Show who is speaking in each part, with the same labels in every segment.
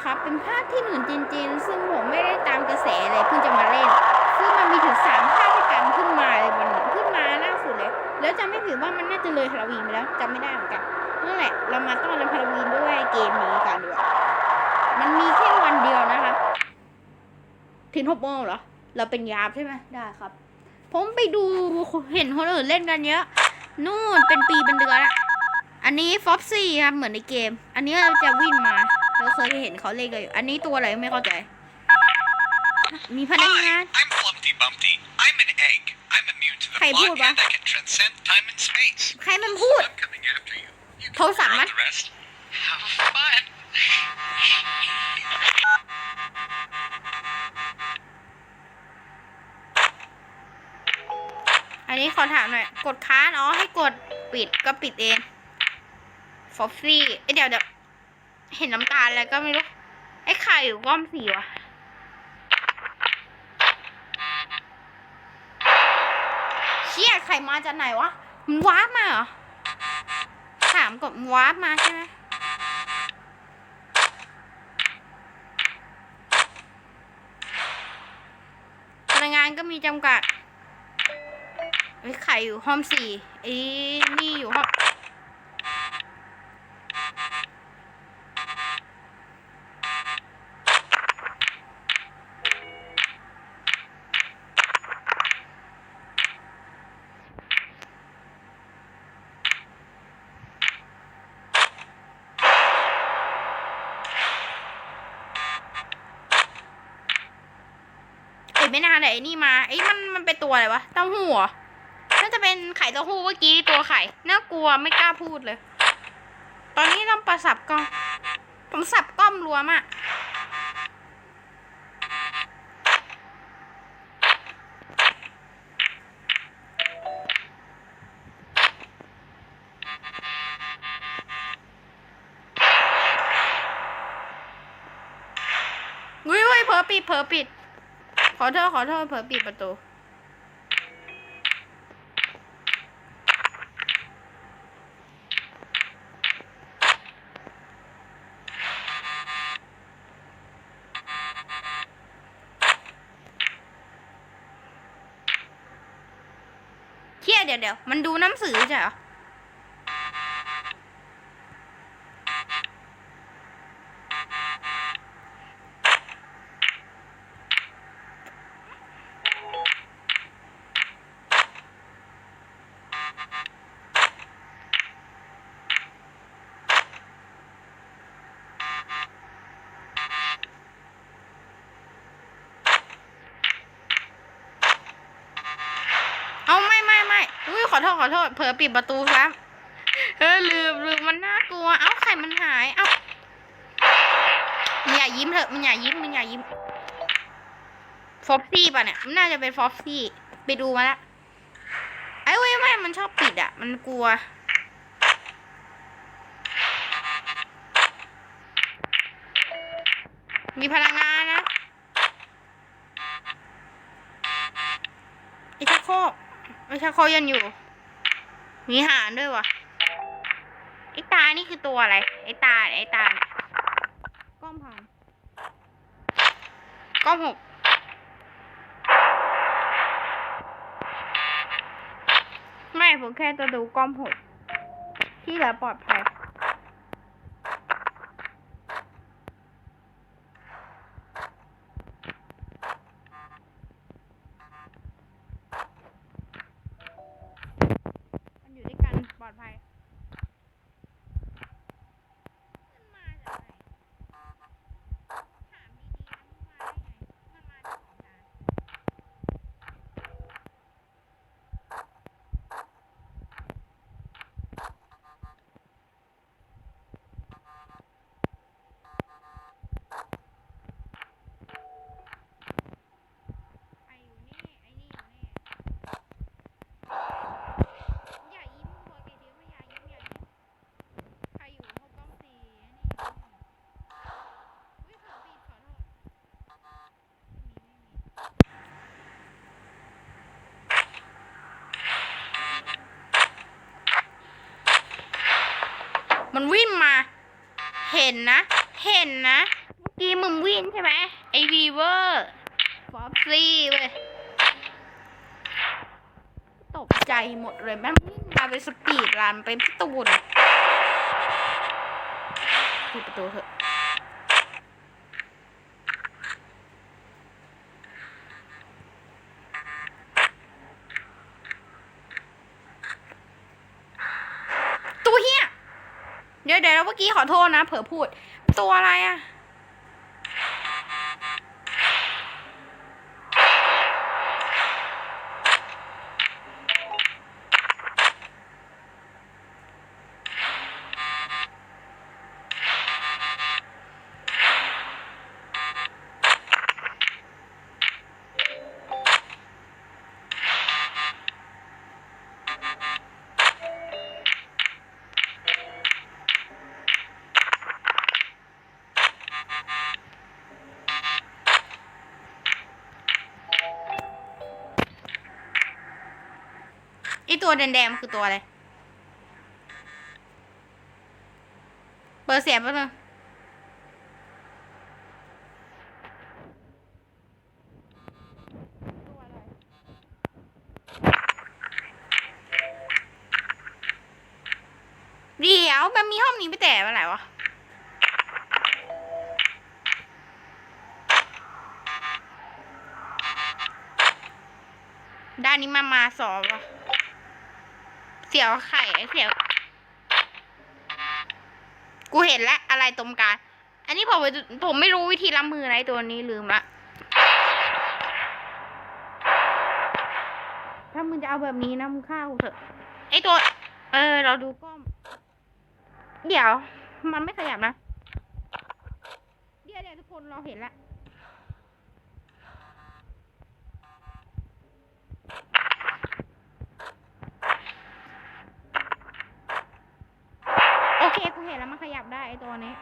Speaker 1: ใช่ครับ เป็นภาคที่หนึ่งจริงๆ ซึ่งผมไม่ได้ตามกระแสเลยเพิ่งจะมาเล่น ซึ่งมันมีถึงสามภาคด้วยกันขึ้นมาเลยวันนี้ขึ้นมาล่าสุดเลย แล้วจำไม่ผิดว่ามันน่าจะเลยฮาโลวีนไปแล้วจำไม่ได้เหมือนกันนั่นแหละ เรามาต้อนรับฮาโลวีนด้วยเกมนี้กันด้วยมันมีแค่วันเดียวนะครับถึงหกโมงเหรอ เราเป็นยามใช่ไหมได้ครับ ผมไปดูเห็นคนอื่นเล่นกันเยอะนู่นเป็นปีเป็นเดือนละอันนี้ฟ็อกซี่ครับเหมือนในเกม อันนี้เราจะวิ่งมา เราเคยเห็นเขาเล่นกันอยู่อันนี้ตัวอะไรไม่เข้าใจ มีพนักงาน
Speaker 2: Hi, I'm Flumpty Bumpty. I'm an egg. I'm immune to the
Speaker 1: Hey,
Speaker 2: blood
Speaker 1: Bulba.
Speaker 2: and I can transcend time and space.
Speaker 1: ใครมันพูด
Speaker 2: I'm coming after you. You can
Speaker 1: โทรศัพท์
Speaker 2: figure
Speaker 1: ไหม
Speaker 2: out the rest. Have fun.
Speaker 1: อันนี้ขอถามหน่อย กดค้านอ๋อให้กดปิดก็ปิดเองฟอฟฟี่เอ้ยเดี๋ยวเดี๋ยว เห็นน้ำตาลอะไรก็ไม่รู้ ไอ้ไข่หรือก้อมสีวะเชี่ยไข่มาจากไหนวะ มันวามาเหรอถามก่อนมันวามาใช่ไหมพนักงานก็มีจำกัดไอ้ไข่อยู่ห้องสี่ไอ้นี่อยู่ห้องเอ้ย ไม่นานเลยไอ้นี่มาไอ้มันมันเป็นตัวอะไรวะเต้าหู้เหรอน่าจะเป็นไข่เต้าหู้เมื่อกี้ตัวไข่น่ากลัวไม่กล้าพูดเลย ตอนนี้ต้องประสับกล้อง ผมสับกล้อมรวมอะอุ้ยเว้ยเผอปิดเผลอปิด ขอโทษขอโทษเผลอปิดประตูเที่ยเดี๋ยวเดี๋ยวมันดูหน้ำสือใช่เหรอ เอาไม่ไม่ไม่ อุ้ยขอโทษขอโทษเผลอปิดประตูครับ เออลืมลืมมันน่ากลัว เอ้าไข่มันหาย เอ้ามึงอย่ายิ้มเถอะมึงอย่ายิ้มมึงอย่ายิ้มฟอฟซี่ป่ะเนี่ยมันน่าจะเป็นฟอฟซี่ไปดูมาละไอ้เว้ยไม่มันชอบปิดอะ มันกลัว มีพลังงานนะไอ้ชักโครก ไม่ใช่เขายังอยู่ มีหารด้วยวะไอตานี่คือตัวอะไร ไอตา ไอตายกล้องพังก้องหกไม่ผมแค่จะดูก้องหกที่เหลือปลอดภัย มันอยู่ด้วยกันปลอดภัยมันมาจากไหนถามดีๆนะมันมาได้ไง มันมาจากของทาง มันวิ่งมา เห็นนะ เห็นนะ เมื่อกี้มึงวิ่งใช่ไหมไอวีเวอร์ฟอฟซี่เว้ยตกใจหมดเลยแม่งวิ่งมาเป็นสปีดรันเป็นประตูนปิดประตูเถอะ ตัวเฮีย เดี๋ยวเดี๋ยวเมื่อกี้ขอโทษนะ เผลอพูด ตัวอะไรอะ ตัวแดงๆมันคือตัวอะไร เปิดเสียงแป๊บนึงเดี๋ยวมันมีห้องนี้ไปแต่เมื่อไหร่วะด้านนี้มามาสอบวะ เสียวไข่ไอ้เสียว กูเห็นแล้วอะไรตรงกลางอันนี้ผมไปผมไม่รู้วิธีรับมืออะไรตัวนี้ลืมละถ้ามึงจะเอาแบบนี้นะมึงฆ่ากูเถอะไอตัว เออ เราดูกล้องเดี๋ยว มันไม่ขยับนะ เดี๋ยวเดี๋ยวทุกคนเราเห็นแล้ว โอเค กูเห็นแล้วมันขยับได้ไอตัวนี้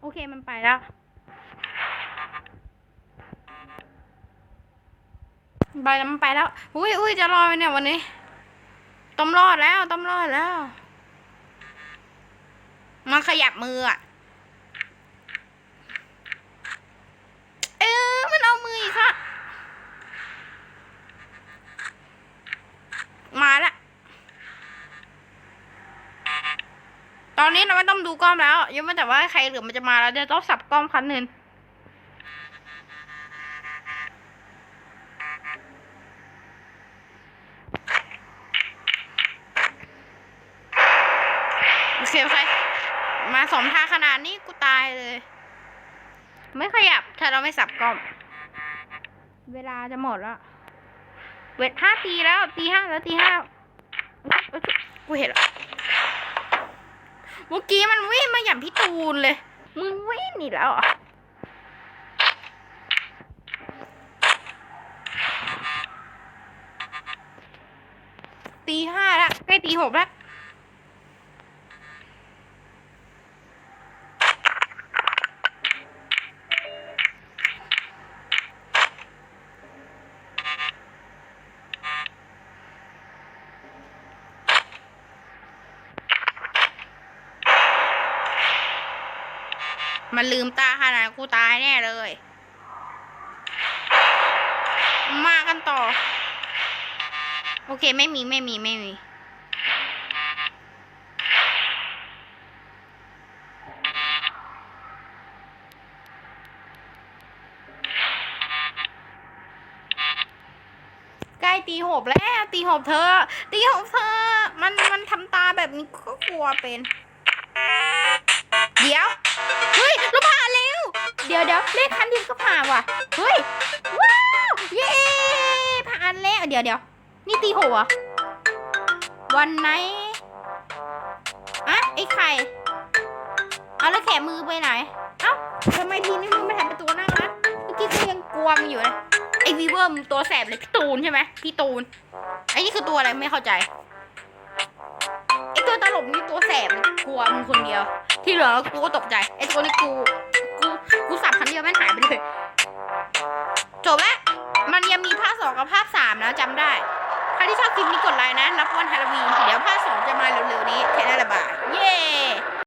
Speaker 1: โอเคมันไปแล้วไปแล้วมันไปแล้ว อุ้ยอุ้ยจะรอดไหมเนี่ยวันนี้ ต้องรอดแล้ว ต้องรอดแล้ว มันขยับมืออะ เออ มันเอามืออีกค่ะ มาละ ตอนนี้เราไม่ต้องดูกล้องแล้วยังไม่แต่ว่าใครเหลือมันจะมาแล้วเดี๋ยวต้องสับกล้องคันหนึ่งโอเคโอเคมาสมทาขนาดนี้กูตายเลย ไม่ขยับ ถ้าเราไม่สับกล้อง เวลาจะหมดแล้ว เวทห้าตีแล้วตีห้าแล้วตีห้าเอ้ยกูเห็นแล้วเมื่อกี้มันวิ่งมาอย่างพี่ตูนเลย มึงวิ่งอีกแล้วเหรอตีห้าแล้วใกล้ตีหกแล้ว มันลืมตาขนาดกูตายแน่เลย มากันต่อ โอเคไม่มีไม่มีไม่มีใกล้ตีหกแล้วตีหกเธอ ตีหกเธอ มันมันทำตาแบบนี้ก็กลัวเป็น เดี๋ยว เฮ้ยเราผ่านแล้ว เดี๋ยวเดี๋ยวเลขคันดียวก็ผ่านว่ะ เฮ้ย ว้าว เย้ผ่านแล้ว เดี๋ยวเดี๋ยวนี่ตีหัววันไหนอะไอ้ไข่ เอาแล้วแขนมือไปไหน เอ้าทำไมทีนี้มึงไม่ทำเป็นตัวนั่งนะเมื่อกี้กูยังกลัวมันอยู่เลยไอ้วีเวอร์มตัวแสบเลยพี่ตูนใช่ไหมพี่ตูนไอ้นี่คือตัวอะไรไม่เข้าใจ ตลกนี่ตัวแสบกลัวมึงคนเดียว ที่เหลือกูก็ตกใจไอ้ตัวนี้กูกูกูสับคำเดียวแม่งหายไปเลยจบแล้วมันยังมีภาคสองกับภาคสามนะจำได้ใครที่ชอบคลิปนี้กดไลค์นะ รับวันฮาโลวีนเดี๋ยวภาคสองจะมาเร็วๆนี้แค่นั้นแหละบ่ายเย้